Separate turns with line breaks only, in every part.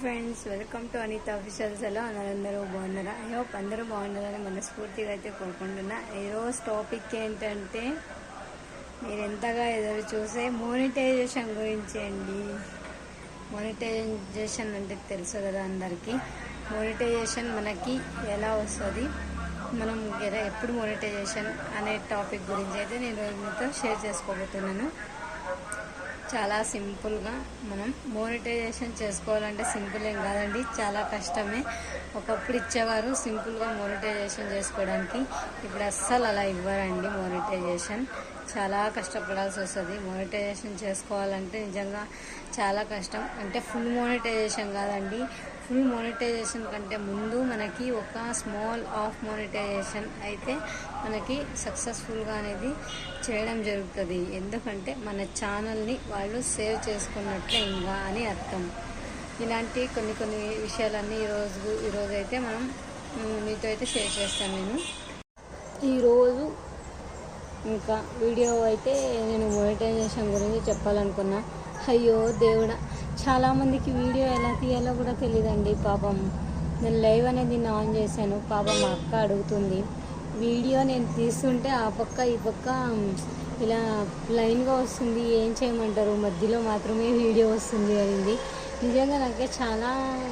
Friends welcome to Anitha officials ఎలా అందరూ బాగున్నారా? ఐ హోప్ అందరూ బాగున్నారని మనస్ఫూర్తిగా అయితే కోరుకుంటున్నా. ఈరోజు టాపిక్ ఏంటంటే మీరు ఎంతగా ఎదురు చూసే మోనిటైజేషన్ గురించి అండి. మోనిటైజేషన్ అంటే తెలుసు కదా అందరికీ. మోనిటైజేషన్ మనకి ఎలా వస్తుంది? మనం ఎలా ఎప్పుడు మోనిటైజేషన్ అనే టాపిక్ గురించి అయితే నేను మీతో షేర్ చేసుకోబోతున్నాను. చాలా సింపుల్గా మనం మోనిటైజేషన్ చేసుకోవాలంటే సింపుల్ ఏం కాదండి చాలా కష్టమే. ఒకప్పుడు ఇచ్చేవారు సింపుల్గా మోనిటైజేషన్ చేసుకోవడానికి. ఇప్పుడు అస్సలు అలా ఇవ్వరండి మోనిటైజేషన్. చాలా కష్టపడాల్సి వస్తుంది. మోనిటైజేషన్ చేసుకోవాలంటే నిజంగా చాలా కష్టం. అంటే ఫుల్ మోనిటైజేషన్ కాదండి. ఫుల్ మోనిటైజేషన్ కంటే ముందు మనకి ఒక స్మాల్ ఆఫ్ మోనిటైజేషన్ అయితే మనకి సక్సెస్ఫుల్గా అనేది చేయడం జరుగుతుంది. ఎందుకంటే మన ఛానల్ని వాళ్ళు సేవ్ చేసుకున్నట్లే ఇంకా అని అర్థం. ఇలాంటి కొన్ని కొన్ని విషయాలన్నీ ఈరోజు ఈరోజు అయితే మనం మీతో అయితే షేర్ చేస్తాను నేను. ఈరోజు ఇంకా వీడియో అయితే నేను మోనిటైజేషన్ గురించి చెప్పాలనుకున్నా. అయ్యో దేవుడా చాలామందికి వీడియో ఎలా తీయాలో కూడా తెలియదండి పాపం. నేను లైవ్ అనేది ఆన్ చేశాను పాపం మా అక్క అడుగుతుంది. వీడియో నేను తీస్తుంటే ఆ పక్క ఈ పక్క ఇలా లైన్గా వస్తుంది ఏం చేయమంటారు? మధ్యలో మాత్రమే వీడియో వస్తుంది అనింది. నిజంగా నాకే చాలా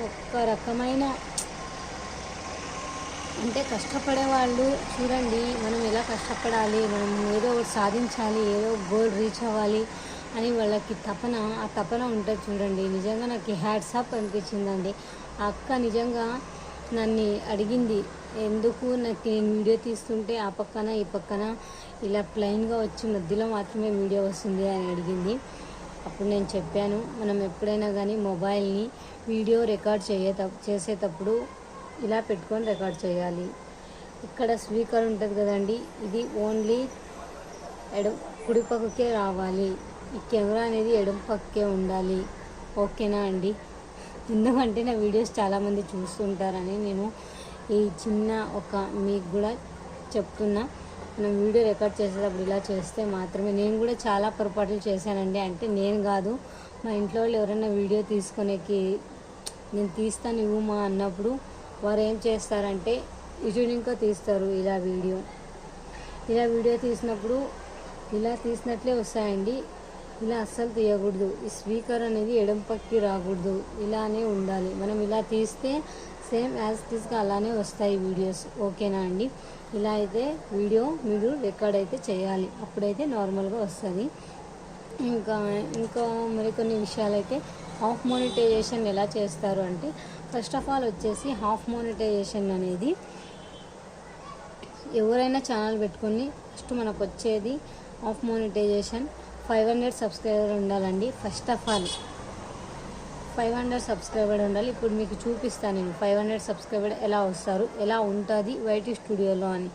ఒక రకమైన అంటే కష్టపడే వాళ్ళు చూడండి మనం ఎలా కష్టపడాలి మనం ఏదో ఒకటి సాధించాలి ఏదో గోల్ రీచ్ అవ్వాలి అని వాళ్ళకి తపన ఆ తపన ఉంటుంది చూడండి. నిజంగా నాకు హ్యాట్సాప్ అప్ అనిపించిందండి. ఆ అక్క నిజంగా నన్ను అడిగింది ఎందుకు నాకు నేను వీడియో తీస్తుంటే ఆ పక్కన ఈ పక్కన ఇలా ప్లెయిన్గా వచ్చి మధ్యలో మాత్రమే వీడియో వస్తుంది అని అడిగింది. అప్పుడు నేను చెప్పాను మనం ఎప్పుడైనా కానీ మొబైల్ని వీడియో రికార్డ్ చేయ చేసేటప్పుడు ఇలా పెట్టుకొని రికార్డ్ చేయాలి. ఇక్కడ స్పీకర్ ఉంటుంది కదండి ఇది ఓన్లీ ఎడ కుడిపక్కకే రావాలి. ఈ కెమెరా అనేది ఎడం పక్కే ఉండాలి. ఓకేనా అండి? ఎందుకంటే నా వీడియోస్ చాలామంది చూస్తుంటారని నేను ఈ చిన్న ఒక మీకు కూడా చెప్తున్నా. మనం వీడియో రికార్డ్ చేసేటప్పుడు ఇలా చేస్తే మాత్రమే. నేను కూడా చాలా పొరపాట్లు చేశానండి. అంటే నేను కాదు మా ఇంట్లో వాళ్ళు ఎవరైనా వీడియో తీసుకునేకి నేను తీస్తాను ఇవ్వమా అన్నప్పుడు వారు ఏం చేస్తారంటే ఇటు ఇంకా తీస్తారు ఇలా వీడియో. ఇలా వీడియో తీసినప్పుడు ఇలా తీసినట్లే వస్తాయండి. ఇలా అస్సలు తీయకూడదు. ఈ స్పీకర్ అనేది ఎడం పక్కి రాకూడదు. ఇలానే ఉండాలి. మనం ఇలా తీస్తే సేమ్ యాజ్ తీసుకు అలానే వస్తాయి వీడియోస్. ఓకేనా అండి? ఇలా అయితే వీడియో మీరు రికార్డ్ అయితే చేయాలి. అప్పుడైతే నార్మల్గా వస్తుంది. ఇంకా ఇంకా మరికొన్ని విషయాలు అయితే హాఫ్ మోనిటైజేషన్ ఎలా చేస్తారు అంటే ఫస్ట్ ఆఫ్ ఆల్ వచ్చేసి హాఫ్ మోనిటైజేషన్ అనేది ఎవరైనా ఛానల్ పెట్టుకొని ఫస్ట్ మనకు వచ్చేది half monetization. Five hundred subscriber ఉండాలండి. First of all five hundred subscriber ఉండాలి. ఇప్పుడు మీకు చూపిస్తాను నేను ఫైవ్ హండ్రెడ్ సబ్స్క్రైబర్ ఎలా వస్తారు ఎలా ఉంటుంది వైటీ స్టూడియోలో అని.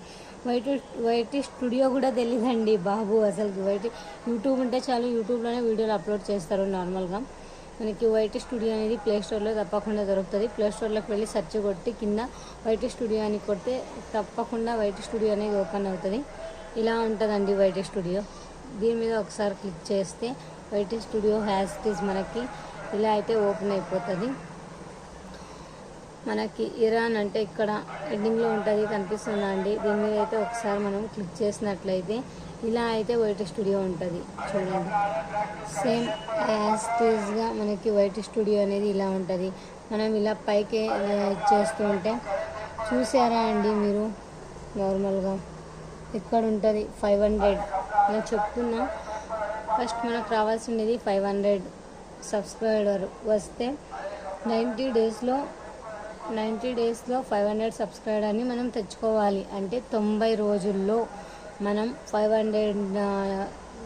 వైటీ వైటీ స్టూడియో కూడా తెలియదండి బాబు అసలు వైటీ యూట్యూబ్ ఉంటే చాలు యూట్యూబ్లోనే వీడియోలు అప్లోడ్ చేస్తారు నార్మల్గా. మనకి వైటీ స్టూడియో అనేది ప్లే స్టోర్లో తప్పకుండా దొరుకుతుంది. ప్లే స్టోర్లోకి వెళ్ళి సెర్చ్ కొట్టి కింద వైటీ స్టూడియో అని కొడితే తప్పకుండా వైటీ స్టూడియో అనేది ఓపెన్ అవుతుంది. ఇలా ఉంటుందండి వైటీ స్టూడియో. దీని మీద ఒకసారి క్లిక్ చేస్తే వైటీ స్టూడియో హ్యాస్ ఇస్ మనకి ఇలా అయితే ఓపెన్ అయిపోతుంది. మనకి ఇరాన్ అంటే ఇక్కడ ఎండింగ్లో ఉంటుంది కనిపిస్తుందా అండి? దీని మీద అయితే ఒకసారి మనం క్లిక్ చేసినట్లయితే ఇలా అయితే వైట్ స్టూడియో ఉంటుంది. చూడండి. సేమ్ యాజ్ టీజ్గా మనకి వైట్ స్టూడియో అనేది ఇలా ఉంటుంది. మనం ఇలా పైకి చేస్తూ ఉంటే చూసారా అండి మీరు? నార్మల్గా ఇక్కడ ఉంటుంది ఫైవ్ హండ్రెడ్ నేను చెప్తున్నా. ఫస్ట్ మనకు రావాల్సింది ఫైవ్ హండ్రెడ్ సబ్స్క్రైబర్ వస్తే నైంటీ డేస్లో నైంటీ డేస్లో ఫైవ్ హండ్రెడ్ సబ్స్క్రైబర్ని మనం తెచ్చుకోవాలి. అంటే తొంభై రోజుల్లో మనం ఫైవ్ హండ్రెడ్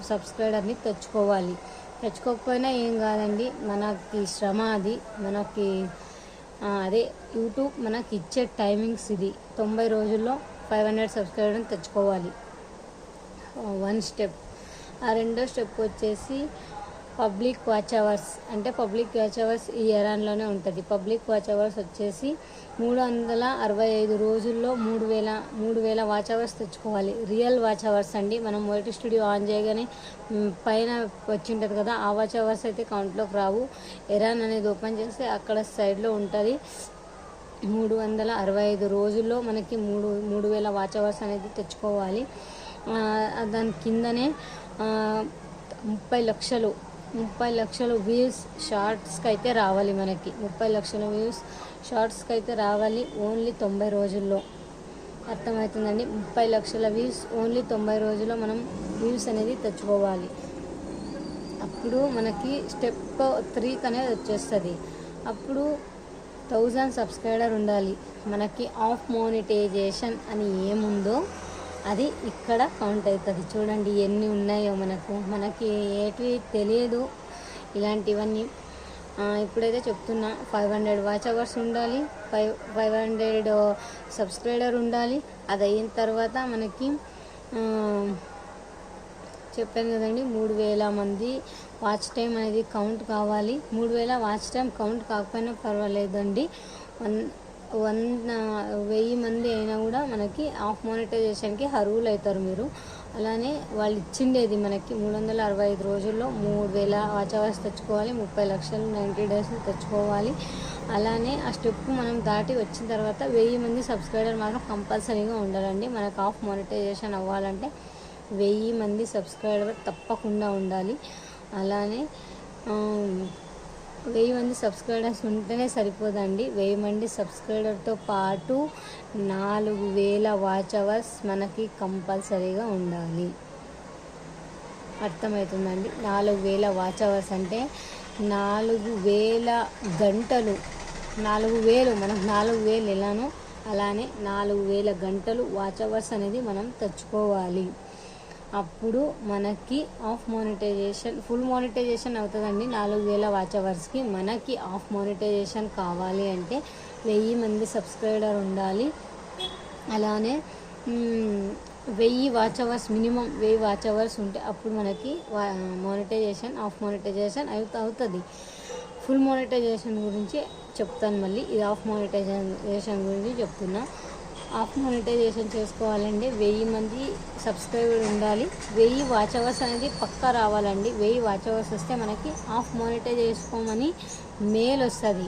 సబ్స్క్రైబర్ని తెచ్చుకోవాలి. తెచ్చుకోకపోయినా ఏం కాదండి మనకి శ్రమ అది. మనకి అదే యూట్యూబ్ మనకి ఇచ్చే టైమింగ్స్ ఇది. తొంభై రోజుల్లో ఫైవ్ హండ్రెడ్ సబ్స్క్రైబర్ని తెచ్చుకోవాలి. వన్ స్టెప్ ఆ రెండో స్టెప్ వచ్చేసి పబ్లిక్ వాచ్ అవర్స్ అంటే పబ్లిక్ వాచ్ అవర్స్ ఈ ఎరాన్లోనే ఉంటుంది. పబ్లిక్ వాచ్ అవర్స్ వచ్చేసి మూడు వందల అరవై ఐదు రోజుల్లో మూడు వేల మూడు వేల వాచ్ అవర్స్ తెచ్చుకోవాలి. రియల్ వాచ్ అవర్స్ అండి. మనం మొదటి స్టూడియో ఆన్ చేయగానే పైన వచ్చి ఉంటుంది కదా ఆ వాచ్ అవర్స్ అయితే కౌంట్లోకి రావు. ఎరాన్ అనేది ఓపెన్ చేస్తే అక్కడ సైడ్లో ఉంటుంది. మూడు వందల అరవై ఐదు రోజుల్లో మనకి మూడు మూడు వేల వాచ్ అవర్స్ అనేది తెచ్చుకోవాలి. దాని కిందనే ముప్పై లక్షలు ముప్పై లక్షల వ్యూస్ షార్ట్స్కి అయితే రావాలి మనకి. ముప్పై లక్షల వ్యూస్ షార్ట్స్కి అయితే రావాలి ఓన్లీ తొంభై రోజుల్లో. అర్థమవుతుందండి? ముప్పై లక్షల వ్యూస్ ఓన్లీ తొంభై రోజుల్లో మనం వ్యూస్ అనేది తెచ్చుకోవాలి. అప్పుడు మనకి స్టెప్ త్రీకి అనేది వచ్చేస్తుంది. అప్పుడు థౌజండ్ సబ్స్క్రైబర్ ఉండాలి. మనకి ఆఫ్ మోనిటైజేషన్ అని ఏముందో అది ఇక్కడ కౌంట్ అవుతుంది. చూడండి ఎన్ని ఉన్నాయో మనకు. మనకి ఏటివి తెలియదు ఇలాంటివన్నీ. ఇప్పుడైతే చెప్తున్నా ఫైవ్ హండ్రెడ్ వాచ్ అవర్స్ ఉండాలి ఫైవ్ ఫైవ్ హండ్రెడ్ సబ్స్క్రైబర్ ఉండాలి. అది అయిన తర్వాత మనకి చెప్పాను కదండి మూడు వేల మంది వాచ్ టైం అనేది కౌంట్ కావాలి. మూడు వేల వాచ్ టైం కౌంట్ కాకపోయినా పర్వాలేదండి. వన్ వన్ వెయ్యి మంది అయినా కూడా మనకి ఆఫ్ మానిటైజేషన్కి అర్హులు అవుతారు మీరు. అలానే వాళ్ళు ఇచ్చిండేది మనకి మూడు వందల అరవై ఐదు రోజుల్లో మూడు వేల వాచ్ అవర్స్ తెచ్చుకోవాలి ముప్పై లక్షలు నైంటీ డేస్ తెచ్చుకోవాలి. అలానే ఆ స్టెప్ మనం దాటి వచ్చిన తర్వాత వెయ్యి మంది సబ్స్క్రైబర్ మాత్రం కంపల్సరీగా ఉండాలండి. మనకు ఆఫ్ మానిటైజేషన్ అవ్వాలంటే వెయ్యి మంది సబ్స్క్రైబర్ తప్పకుండా ఉండాలి. అలానే వెయ్యి మంది సబ్స్క్రైబర్స్ ఉంటేనే సరిపోదండి. వెయ్యి మంది సబ్స్క్రైబర్తో పాటు నాలుగు వేల వాచ్ అవర్స్ మనకి కంపల్సరీగా ఉండాలి. అర్థమవుతుందండి? నాలుగు వేల వాచ్ అవర్స్ అంటే నాలుగు వేల గంటలు. నాలుగు వేలు మనకు నాలుగు వేలు ఎలానో అలానే నాలుగు వేల గంటలు వాచ్ అవర్స్ అనేది మనం తెచ్చుకోవాలి. అప్పుడు మనకి ఆఫ్ మానిటైజేషన్ ఫుల్ మానిటైజేషన్ అవుతుందండి. నాలుగు వేల వాచ్ అవర్స్కి మనకి ఆఫ్ మానిటైజేషన్ కావాలి అంటే వెయ్యి మంది సబ్స్క్రైబర్ ఉండాలి. అలానే వెయ్యి వాచ్ అవర్స్ మినిమం వెయ్యి వాచ్ అవర్స్ ఉంటే అప్పుడు మనకి మానిటైజేషన్ ఆఫ్ మానిటైజేషన్ అవుత అవుతుంది. ఫుల్ మానిటైజేషన్ గురించి చెప్తాను మళ్ళీ. ఇది ఆఫ్ మానిటైజేషన్ గురించి చెప్తున్నా. ఆఫ్ మానిటైజేషన్ చేసుకోవాలంటే వెయ్యి మంది సబ్స్క్రైబర్ ఉండాలి. వెయ్యి వాచ్ అవర్స్ అనేది పక్కా రావాలండి. వెయ్యి వాచ్ అవర్స్ వస్తే మనకి ఆఫ్ మానిటైజ్ చేసుకోమని మెయిల్ వస్తుంది.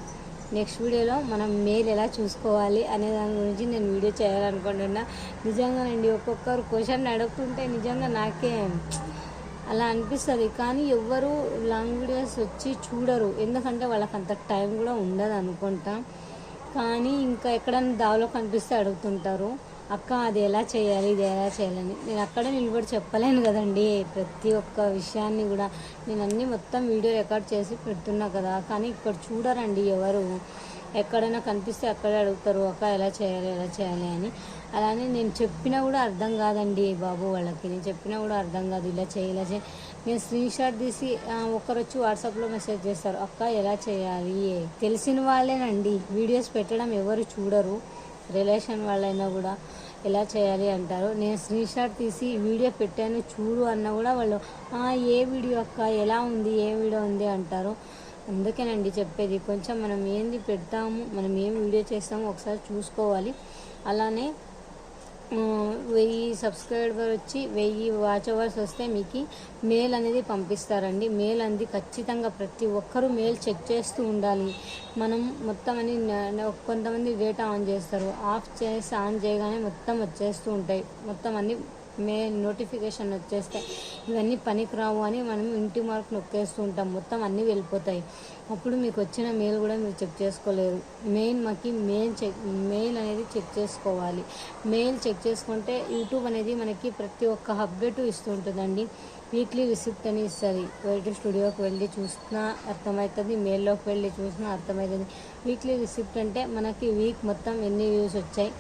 నెక్స్ట్ వీడియోలో మనం మెయిల్ ఎలా చూసుకోవాలి అనే దాని గురించి నేను వీడియో చేయాలనుకుంటున్నా. నిజంగానండి ఒక్కొక్కరు క్వశ్చన్ అడుగుతుంటే నిజంగా నాకే అలా అనిపిస్తుంది. కానీ ఎవ్వరు లాంగ్ వీడియోస్ వచ్చి చూడరు. ఎందుకంటే వాళ్ళకి అంత టైం కూడా ఉండదు అనుకుంటా కానీ ఇంకా ఎక్కడైనా దావలో కనిపిస్తే అడుగుతుంటారు అక్క అది ఎలా చేయాలి ఇది ఎలా చేయాలని. నేను అక్కడే నిలబడి చెప్పలేను కదండి. ప్రతి ఒక్క విషయాన్ని కూడా నేను అన్నీ మొత్తం వీడియో రికార్డ్ చేసి పెడుతున్నా కదా. కానీ ఇక్కడ చూడరండి ఎవరు. ఎక్కడైనా కనిపిస్తే అక్కడే అడుగుతారు అక్క ఎలా చేయాలి ఎలా చేయాలి అని. అలానే నేను చెప్పినా కూడా అర్థం కాదండి బాబు వాళ్ళకి. నేను చెప్పినా కూడా అర్థం కాదు ఇలా చేయి ఇలా చేయి. నేను స్క్రీన్ షాట్ తీసి ఒక్కరొచ్చి వాట్సాప్లో మెసేజ్ చేస్తారు అక్క ఎలా చేయాలి? తెలిసిన వాళ్ళేనండి. వీడియోస్ పెట్టడం ఎవరు చూడరు. రిలేషన్ వాళ్ళైనా కూడా ఎలా చేయాలి అంటారు. నేను స్క్రీన్ షాట్ తీసి వీడియో పెట్టాను చూడు అన్న కూడా వాళ్ళు ఏ వీడియో అక్క ఎలా ఉంది ఏ వీడియో ఉంది అంటారు. అందుకేనండి చెప్పేది కొంచెం మనం ఏంది పెడతాము మనం ఏం వీడియో చేస్తామో ఒకసారి చూసుకోవాలి. అలానే వెయ్యి సబ్స్క్రైబర్ వచ్చి వెయ్యి వాచ్ అవర్స్ వస్తే మీకు మెయిల్ అనేది పంపిస్తారండి. మెయిల్ అనేది ఖచ్చితంగా ప్రతి ఒక్కరూ మెయిల్ చెక్ చేస్తూ ఉండాలి. మనం మొత్తం అని కొంతమంది డేటా ఆన్ చేస్తారు. ఆఫ్ చేసి ఆన్ చేయగానే మొత్తం వచ్చేస్తూ ఉంటాయి. మొత్తం అన్ని మెయిల్ నోటిఫికేషన్ వచ్చేస్తాయి. ఇవన్నీ పనికిరావు అని మనం ఇంటి మార్క్ నొక్కేస్తూ ఉంటాం. మొత్తం అన్నీ వెళ్ళిపోతాయి. అప్పుడు మీకు వచ్చిన మెయిల్ కూడా మీరు చెక్ చేసుకోలేరు. మెయిన్ మాకి మెయిల్ చెక్ మెయిల్ అనేది చెక్ చేసుకోవాలి. మెయిల్ చెక్ చేసుకుంటే యూట్యూబ్ అనేది మనకి ప్రతి ఒక్క అప్డేట్ ఇస్తుంటుందండి వీక్లీ రిసిప్ట్ అని ఇస్తుంది. పోయిటరీ స్టూడియోకి వెళ్ళి చూసినా అర్థమవుతుంది మెయిల్లోకి వెళ్ళి చూసినా అర్థమవుతుంది వీక్లీ రిసిప్ట్ అంటే మనకి వీక్ మొత్తం ఎన్ని వ్యూస్ వచ్చాయి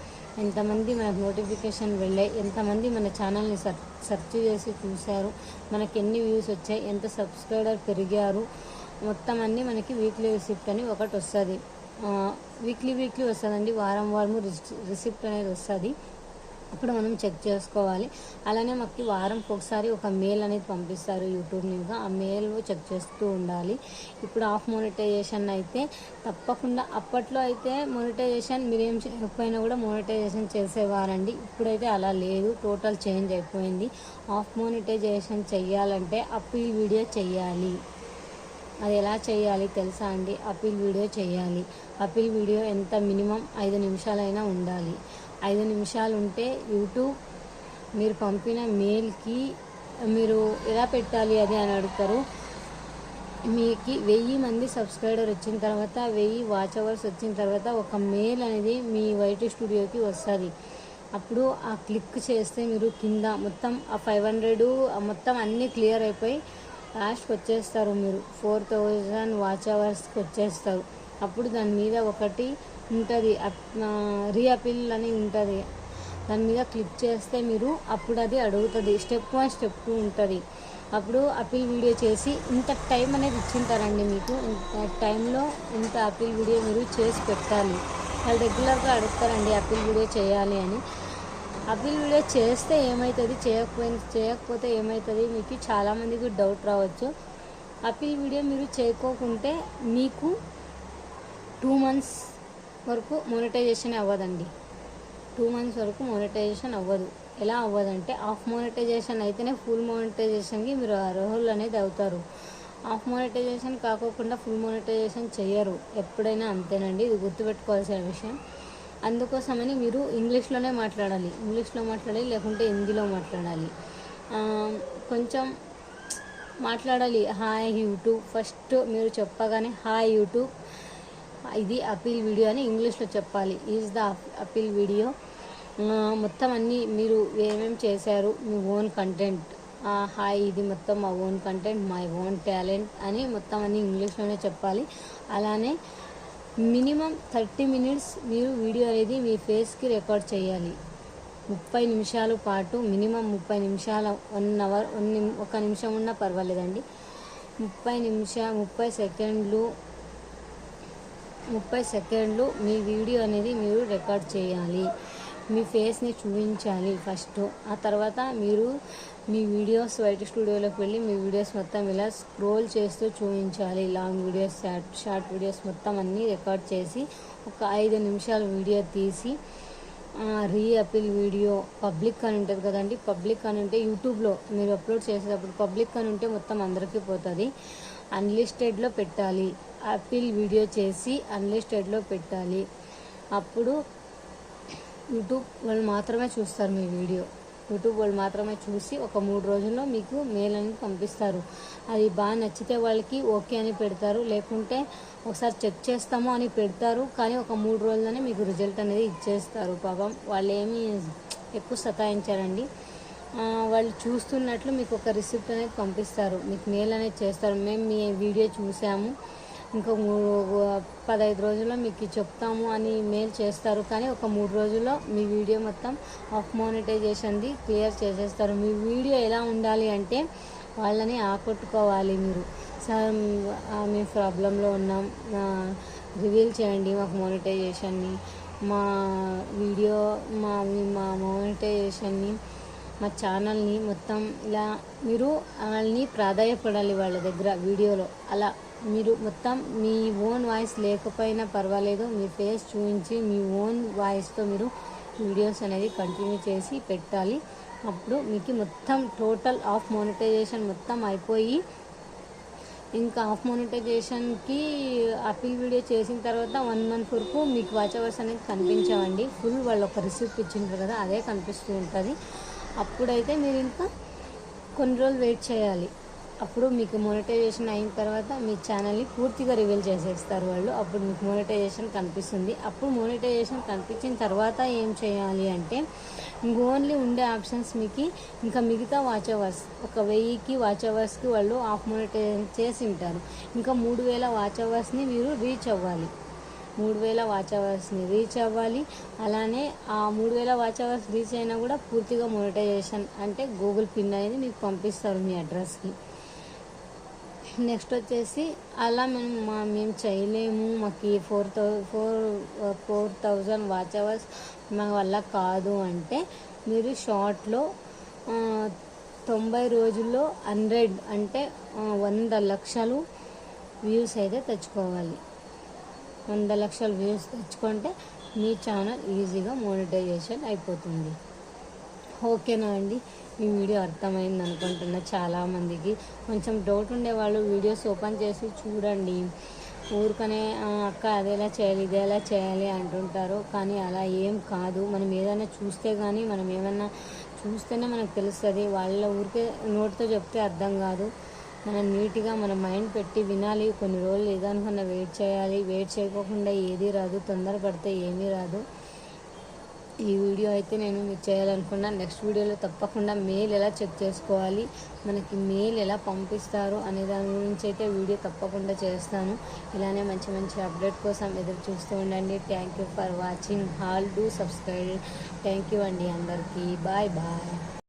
ఎంతమంది మనకు నోటిఫికేషన్ వెళ్ళాయి ఎంతమంది మన ఛానల్ని సర్ సెర్చ్ చేసి చూశారు మనకి ఎన్ని వ్యూస్ వచ్చాయి ఎంత సబ్స్క్రైబర్ పెరిగారు మొత్తం అన్నీ మనకి వీక్లీ రిసిప్ట్ అని ఒకటి వస్తుంది. వీక్లీ వీక్లీ వస్తుందండి. వారం వారము రిసిప్ట్ అనేది వస్తుంది. అప్పుడు మనం చెక్ చేసుకోవాలి. అలానే మాకు వారంకి ఒకసారి ఒక మెయిల్ అనేది పంపిస్తారు యూట్యూబ్ మీద. ఆ మెయిల్ చెక్ చేస్తూ ఉండాలి. ఇప్పుడు ఆఫ్ మోనిటైజేషన్ అయితే తప్పకుండా అప్పట్లో అయితే మోనిటైజేషన్ మీరేం చేయకపోయినా కూడా మోనిటైజేషన్ చేసేవారండి. ఇప్పుడైతే అలా లేదు. టోటల్ చేంజ్ అయిపోయింది. ఆఫ్ మోనిటైజేషన్ చెయ్యాలంటే అప్పీల్ వీడియో చెయ్యాలి. అది ఎలా చేయాలి తెలుసా అండి? అప్పీల్ వీడియో చేయాలి అప్పీల్ వీడియో ఎంత మినిమం ఐదు నిమిషాలైనా ఉండాలి. ఐదు నిమిషాలు ఉంటే యూట్యూబ్ మీరు పంపిన మెయిల్కి మీరు ఎలా పెట్టాలి అది అని అడుగుతారు. మీకు వెయ్యి మంది సబ్స్క్రైబర్ వచ్చిన తర్వాత వెయ్యి వాచ్ అవర్స్ వచ్చిన తర్వాత ఒక మెయిల్ అనేది మీ వైట్ స్టూడియోకి వస్తుంది. అప్పుడు ఆ క్లిక్ చేస్తే మీరు కింద మొత్తం ఆ ఫైవ్ హండ్రెడ్ మొత్తం అన్నీ క్లియర్ అయిపోయి లాస్ట్కి వచ్చేస్తారు మీరు. ఫోర్ థౌజండ్ వాచ్ అవర్స్కి వచ్చేస్తారు. అప్పుడు దాని మీద ఒకటి ఉంటుంది. రీఅపీల్ అని ఉంటుంది. దాని మీద క్లిక్ చేస్తే మీరు అప్పుడు అది అడుగుతుంది. స్టెప్ వన్ స్టెప్ టూ ఉంటుంది. అప్పుడు అపీల్ వీడియో చేసి ఇంత టైం అనేది ఇచ్చింటారండి మీకు. ఇంత టైంలో ఇంత అపీల్ వీడియో మీరు చేసి పెట్టాలి. వాళ్ళు రెగ్యులర్గా అడుగుతారండి అపీల్ వీడియో చేయాలి అని. అపీల్ వీడియో చేస్తే ఏమవుతుంది చేయకపోయిన చేయకపోతే ఏమవుతుంది మీకు చాలామందికి డౌట్ రావచ్చు. అపీల్ వీడియో మీరు చేయకోకుంటే మీకు టూ మంత్స్ వరకు మోనిటైజేషన్ అవ్వదండి. టూ మంత్స్ వరకు మోనిటైజేషన్ అవ్వదు. ఎలా అవ్వదంటే హాఫ్ మోనిటైజేషన్ అయితేనే ఫుల్ మోనిటైజేషన్కి మీరు అర్హులు అనేది అవుతారు. హాఫ్ మోనిటైజేషన్ కాకోకుండా ఫుల్ మోనిటైజేషన్ చేయరు ఎప్పుడైనా అంతేనండి. ఇది గుర్తుపెట్టుకోవాల్సిన విషయం. అందుకోసమని మీరు ఇంగ్లీష్లోనే మాట్లాడాలి. ఇంగ్లీష్లో మాట్లాడాలి లేకుంటే హిందీలో మాట్లాడాలి. కొంచెం మాట్లాడాలి. Hi YouTube. ఫస్ట్ మీరు చెప్పగానే హాయ్ యూట్యూబ్. ఇది అపీల్ వీడియో అని ఇంగ్లీష్లో చెప్పాలి. Is the appeal video. మొత్తం అన్నీ మీరు ఏమేమి చేశారు? మీ ఓన్ కంటెంట్. హాయ్ ఇది మొత్తం మా own content my own talent అని మొత్తం అన్నీ ఇంగ్లీష్లోనే చెప్పాలి. అలానే మినిమం థర్టీ మినిట్స్ మీరు వీడియో అనేది మీ ఫేస్కి రికార్డ్ చేయాలి. ముప్పై నిమిషాల పాటు మినిమం ముప్పై నిమిషాల వన్ అవర్ వన్ ఒక నిమిషం ఉన్నా పర్వాలేదండి. ముప్పై నిమిష ముప్పై సెకండ్లు ముప్పై సెకండ్లు మీ వీడియో అనేది మీరు రికార్డ్ చేయాలి. మీ ఫేస్ని చూపించాలి ఫస్ట్. ఆ తర్వాత మీరు మీ వీడియోస్ వైట్ స్టూడియోలోకి వెళ్ళి మీ వీడియోస్ మొత్తం ఇలా స్క్రోల్ చేస్తూ చూపించాలి. Long videos short short videos మొత్తం అన్నీ రికార్డ్ చేసి ఒక ఐదు నిమిషాల వీడియో తీసి రీ అపీల్ వీడియో పబ్లిక్ అని ఉంటుంది కదండి. పబ్లిక్ అని ఉంటే యూట్యూబ్లో మీరు అప్లోడ్ చేసేటప్పుడు పబ్లిక్ అని ఉంటే మొత్తం అందరికీ పోతుంది. అన్లిస్టెడ్లో పెట్టాలి. అపీల్ వీడియో చేసి అన్లిస్టెడ్లో పెట్టాలి. అప్పుడు యూట్యూబ్ వాళ్ళు మాత్రమే చూస్తారు మీ వీడియో. యూట్యూబ్ వాళ్ళు మాత్రమే చూసి ఒక మూడు రోజుల్లో మీకు మెయిల్ అనేది పంపిస్తారు. అది బాగా నచ్చితే వాళ్ళకి ఓకే అని పెడతారు. లేకుంటే ఒకసారి చెక్ చేస్తాము అని పెడతారు. కానీ ఒక మూడు రోజుల్లోనే మీకు రిజల్ట్ అనేది ఇచ్చేస్తారు. పాపం వాళ్ళు ఏమీ ఎక్కువ సతాయించారండి. వాళ్ళు చూస్తున్నట్లు మీకు ఒక రిసిప్ట్ అనేది పంపిస్తారు. మీకు మెయిల్ అనేది చేస్తారు. మేము మీ వీడియో చూసాము. ఇంకో మూడు పదహైదు రోజుల్లో మీకు చెప్తాము అని మెయిల్ చేస్తారు. కానీ ఒక మూడు రోజుల్లో మీ వీడియో మొత్తం ఆఫ్ మానిటైజేషన్ది క్లియర్ చేసేస్తారు. మీ వీడియో ఎలా ఉండాలి అంటే వాళ్ళని ఆకట్టుకోవాలి మీరు. సార్ మేము ప్రాబ్లంలో ఉన్నాం. రివీల్ చేయండి మాకు మానిటైజేషన్ని. మా వీడియో మా మా మానిటైజేషన్ని మా ఛానల్ని మొత్తం ఇలా మీరు వాళ్ళని ప్రాధాన్యపడాలి వాళ్ళ దగ్గర వీడియోలో. అలా మీరు మొత్తం మీ ఓన్ వాయిస్ లేకపోయినా పర్వాలేదు. మీ ఫేస్ చూపించి మీ ఓన్ వాయిస్తో మీరు వీడియోస్ అనేది కంటిన్యూ చేసి పెట్టాలి. అప్పుడు మీకు మొత్తం టోటల్ ఆఫ్ మానిటైజేషన్ మొత్తం అయిపోయి ఇంకా ఆఫ్ మానిటైజేషన్కి అప్పీల్ వీడియో చేసిన తర్వాత వన్ మంత్ వరకు మీకు వాచ్ అవర్స్ అనేది కనిపించవండి. ఫుల్ వాళ్ళు ఒక రిసిప్ట్ ఇచ్చింటారు కదా అదే కనిపిస్తూ ఉంటుంది. అప్పుడైతే మీరు ఇంకా కొన్ని రోజులు వెయిట్ చేయాలి. అప్పుడు మీకు మోనిటైజేషన్ అయిన తర్వాత మీ ఛానల్ని పూర్తిగా రివీల్ చేసేస్తారు వాళ్ళు. అప్పుడు మీకు మోనిటైజేషన్ కనిపిస్తుంది. అప్పుడు మోనిటైజేషన్ కనిపించిన తర్వాత ఏం చేయాలి అంటే ఓన్లీ ఉండే ఆప్షన్స్ మీకు ఇంకా మిగతా వాచ్ అవర్స్ ఒక వెయ్యికి వాచ్ అవర్స్కి వాళ్ళు ఆఫ్ మోనిటైజేషన్ చేసి ఉంటారు. ఇంకా మూడు వేల వాచ్ అవర్స్ని మీరు రీచ్ అవ్వాలి. మూడు వేల వాచ్ అవర్స్ని రీచ్ అవ్వాలి. అలానే ఆ మూడు వేల వాచ్ అవర్స్ రీచ్ అయినా కూడా పూర్తిగా మోనిటైజేషన్ అంటే గూగుల్ పిన్ అనేది మీకు పంపిస్తారు మీ అడ్రస్కి నెక్స్ట్ వచ్చేసి అలా మేము మా మేము చేయలేము. మాకు four thou four four thousand watch hours మా వల్ల కాదు అంటే మీరు షార్ట్లో తొంభై రోజుల్లో హండ్రెడ్ అంటే వంద లక్షలు వ్యూస్ అయితే తెచ్చుకోవాలి. వంద లక్షల వ్యూస్ తెచ్చుకుంటే మీ ఛానల్ ఈజీగా మోనిటైజేషన్ అయిపోతుంది. ఓకేనా అండి? ఈ వీడియో అర్థమైంది అనుకుంటున్నా చాలామందికి. కొంచెం డౌట్ ఉండేవాళ్ళు వీడియోస్ ఓపెన్ చేసి చూడండి. ఊరికనే అక్క అక్క అదేలా చేయాలి ఇదేలా చేయాలి అంటుంటారు. కానీ అలా ఏం కాదు. మనం ఏదైనా చూస్తే కానీ మనం ఏమన్నా చూస్తేనే మనకు తెలుస్తుంది. వాళ్ళ ఊరికే నోటితో చెప్తే అర్థం కాదు. మనం నీట్గా మన మైండ్ పెట్టి వినాలి. కొన్ని రోజులు ఏదనుకున్నా వెయిట్ చేయాలి. వెయిట్ చేయకోకుండా ఏది రాదు. తొందరపడితే ఏమీ రాదు. ఈ వీడియో అయితే నేను మీకు చేయాలనుకున్నా. నెక్స్ట్ వీడియోలో తప్పకుండా మెయిల్ ఎలా చెక్ చేసుకోవాలి మనకి మెయిల్ ఎలా పంపిస్తారు అనే దాని గురించి అయితే వీడియో తప్పకుండా చేస్తాను. ఇలానే మంచి మంచి అప్డేట్ కోసం ఎదురు చూస్తూ ఉండండి. థ్యాంక్ యూ ఫర్ వాచింగ్ హాల్ డూ సబ్స్క్రైబ్ థ్యాంక్ యూ అండి అందరికీ. Bye bye